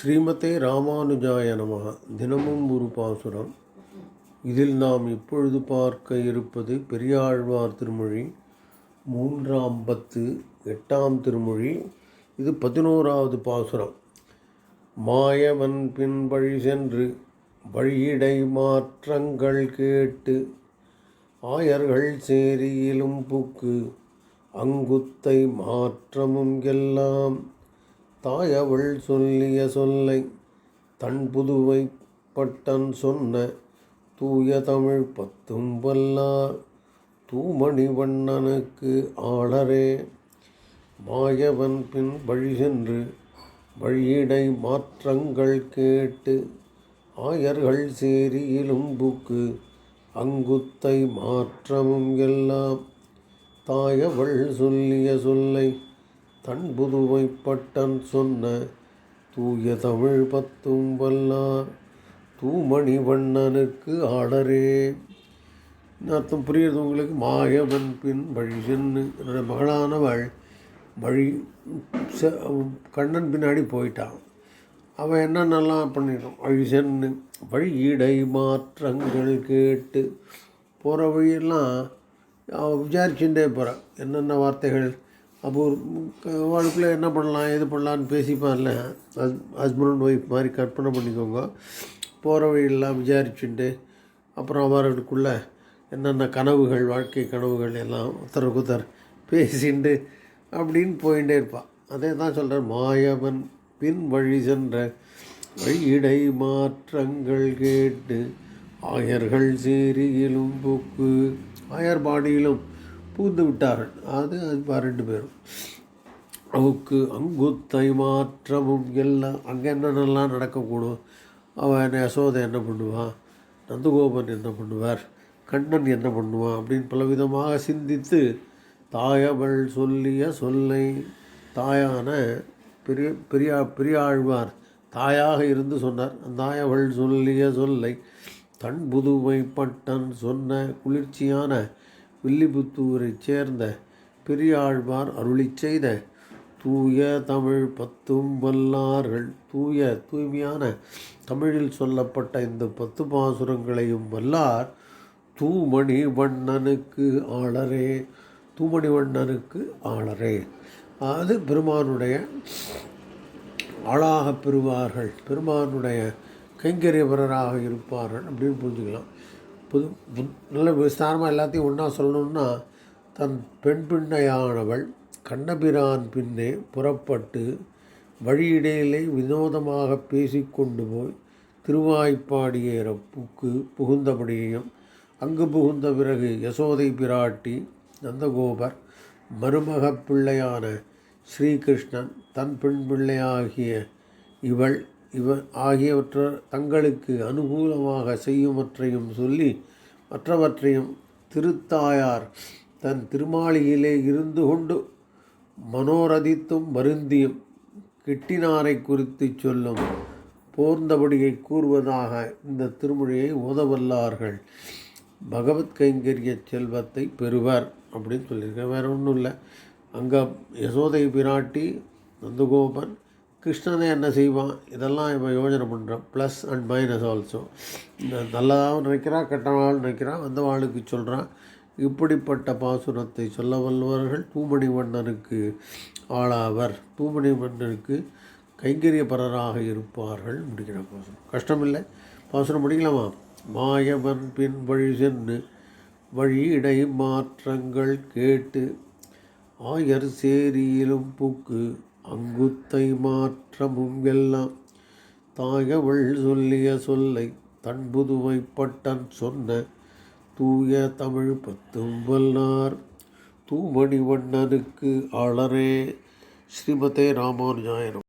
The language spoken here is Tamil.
ஸ்ரீமதே ராமானுஜாய நமः தினமும் ஒரு பாசுரம். இதில் நாம் இப்பொழுது பார்க்க இருப்பது பெரியாழ்வார் திருமொழி மூன்றாம் பத்து எட்டாம் திருமொழி. இது பதினோராவது பாசுரம். மாயவன் பின் வழி சென்று வழியிடை மாற்றங்கள் கேட்டு ஆயர்கள் சேரியிலும் புக்கு அங்குத்தை மாற்றமும் எல்லாம் தாயவள் சொல்லிய சொல்லை தன் புதுவை பட்டன் சொன்ன தூய தமிழ் பத்தும் வல்லார் தூமணி வண்ணனுக்கு ஆளரே. மாயவன் பின் வழி சென்று வழியிடை மாற்றங்கள் கேட்டு ஆயர்கள் சேரியிலும் புக்கு அங்குத்தை மாற்றமும் எல்லாம். தாயவள் சொல்லிய சொல்லை தன் புதுவை பட்டன் சொன்ன தூய தமிழ் பத்தும் வல்லார் தூமணி வண்ணனுக்கு ஆடரே. அர்த்தம் புரியுறது உங்களுக்கு? மாயவன் பின் வழி சென்று என்னோட மகளானவள் வழி கண்ணன் பின்னாடி போயிட்டான். அவன் என்னென்னலாம் பண்ணிட்டான் வழி சென்று வழி இடை மாற்றங்கள் கேட்டு போகிற வழியெல்லாம் அவன் விசாரிச்சுட்டே போகிறான் என்னென்ன வார்த்தைகள் அப்போ ஒரு வாழ்க்கையில் என்ன பண்ணலாம் எது பண்ணலான்னு பேசிப்பார்ல ஹஸ் ஹஸ்பண்ட் ஒய்ஃப் மாதிரி கற்பனை பண்ணிக்கோங்க. போகிற வழியெல்லாம் விசாரிச்சுட்டு அப்புறம் அவர்களுக்குள்ள என்னென்ன கனவுகள் வாழ்க்கை கனவுகள் எல்லாம் ஒருத்தருக்கு ஒருத்தர் பேசிண்டு அப்படின்னு போயிட்டே இருப்பான் அதே தான் சொல்கிறேன் மாயவன் பின் வழி சென்ற வழியிடை மாற்றங்கள் கேட்டு ஆயர்கள் சேரியிலும் புக்கு ஆயர்பாடியிலும் புகுந்து விட்டார்கள். அது அது ரெண்டு பேரும். அவுக்கு அங்குத்தை மாற்றமும் எல்லாம் அங்கே என்னென்னலாம் நடக்கக்கூடும்? அவன் யசோதை என்ன பண்ணுவான்? நந்தகோபன் என்ன பண்ணுவார்? கண்ணன் என்ன பண்ணுவான்? அப்படின்னு பலவிதமாக சிந்தித்து தாயவள் சொல்லிய சொல்லை தாயான பெரிய பெரியா பெரியாழ்வார் தாயாக இருந்து சொன்னார். அந்த தாயவள் சொல்லிய சொல்லை தன் புதுமை பட்டன் சொன்ன குளிர்ச்சியான வில்லிபுத்தூரைச் சேர்ந்த பெரியாழ்வார் அருளிச் செய்த தூய தமிழ் பத்தும் வல்லார்கள் தூய தூய்மையான தமிழில் சொல்லப்பட்ட இந்த பத்து பாசுரங்களையும் வல்லார் தூமணி வண்ணனுக்கு ஆளரே தூமணி வண்ணனுக்கு ஆளரே அது பெருமானுடைய ஆளாக பெறுவார்கள். பெருமானுடைய கைங்கரியவரராக இருப்பார்கள் அப்படின்னு புரிஞ்சுக்கலாம். புது புத்- நல்ல விஸ்தாரமாக எல்லாத்தையும் ஒன்றா சொல்லணும்னா தன் பெண் பிள்ளையானவள் கண்ணபிரான் பின்னே புறப்பட்டு வழியிடையிலே வினோதமாக பேசிக்கொண்டு போய் திருவாய்ப்பாடியேறப்புக்கு புகுந்தபடியையும் அங்கு புகுந்த பிறகு யசோதை பிராட்டி நந்தகோபர் மருமகப் பிள்ளையான ஸ்ரீகிருஷ்ணன் தன் பெண் பிள்ளையாகிய இவள் இவ ஆகியவற்ற தங்களுக்கு அனுகூலமாக செய்யுமற்றையும் சொல்லி மற்றவற்றையும் திருத்தாயார் தன் திருமாளியிலே இருந்து கொண்டு மனோரதித்தும் வருந்தியும் கிட்டினாரை குறித்து சொல்லும் போர்ந்தபடியை கூறுவதாக இந்த திருமொழியை ஓதவல்லார்கள். பகவத் கைங்கரிய செல்வத்தை பெறுவர் அப்படின்னு சொல்லியிருக்கேன் வேற ஒன்றும் இல்லை. அங்கே யசோதை பிராட்டி நந்தகோபன் கிருஷ்ணனே என்ன செய்வான்? இதெல்லாம் இவன் யோஜனை பண்ணுறான் ப்ளஸ் அண்ட் மைனஸ் ஆல்சோ நல்லதாகவும் நினைக்கிறான் கெட்டவாள் நினைக்கிறான் அந்த வாளுக்கு சொல்கிறான் இப்படிப்பட்ட பாசுரத்தை சொல்ல வல்லவர்கள் தூமணி மன்னனுக்கு ஆளாவர். தூமணி மன்னனுக்கு கைங்கரியப்பரராக இருப்பார்கள் முடிக்கிற பாசுரம். கஷ்டமில்லை. பாசுரம் முடிக்கலாமா மாயவன் பின் வழி சென்று வழியிடை மாற்றங்கள் கேட்டு ஆயர் சேரியிலும் பூக்கு அங்குத்தை மாற்றமும் எல்லாம் தாயவள் சொல்லிய சொல்லை தன் சொன்ன தூய தமிழ் பத்தும் வல்லார் தூமணி வண்ணனுக்கு ஆளரே. ஸ்ரீமதே ராமானுஜாயனம்.